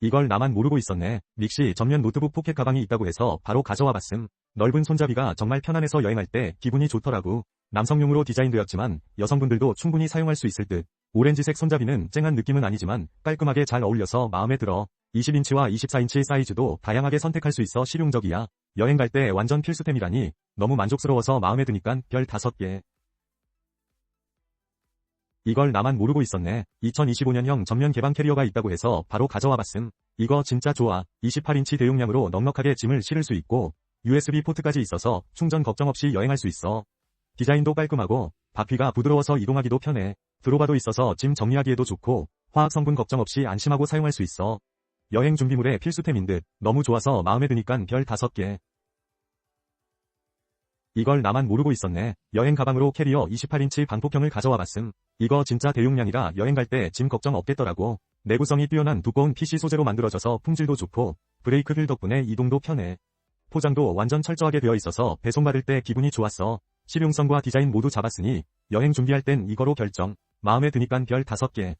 이걸 나만 모르고 있었네. 믹시 전면 노트북 포켓 가방이 있다고 해서 바로 가져와 봤음. 넓은 손잡이가 정말 편안해서 여행할 때 기분이 좋더라고. 남성용으로 디자인되었지만 여성분들도 충분히 사용할 수 있을 듯. 오렌지색 손잡이는 쨍한 느낌은 아니지만 깔끔하게 잘 어울려서 마음에 들어. 20인치와 24인치 사이즈도 다양하게 선택할 수 있어 실용적이야. 여행 갈 때 완전 필수템이라니 너무 만족스러워서 마음에 드니깐 별 5개. 이걸 나만 모르고 있었네. 2025년형 전면 개방 캐리어가 있다고 해서 바로 가져와 봤음. 이거 진짜 좋아. 28인치 대용량으로 넉넉하게 짐을 실을 수 있고 USB 포트까지 있어서 충전 걱정 없이 여행할 수 있어. 디자인도 깔끔하고 바퀴가 부드러워서 이동하기도 편해. 드로바도 있어서 짐 정리하기에도 좋고 화학 성분 걱정 없이 안심하고 사용할 수 있어. 여행 준비물의 필수템인 듯 너무 좋아서 마음에 드니깐 별 5개. 이걸 나만 모르고 있었네. 여행 가방으로 캐리어 28인치 방폭형을 가져와 봤음. 이거 진짜 대용량이라 여행 갈 때 짐 걱정 없겠더라고. 내구성이 뛰어난 두꺼운 PC 소재로 만들어져서 품질도 좋고 브레이크 휠 덕분에 이동도 편해. 포장도 완전 철저하게 되어 있어서 배송받을 때 기분이 좋았어. 실용성과 디자인 모두 잡았으니 여행 준비할 땐 이거로 결정. 마음에 드니깐 별 5개.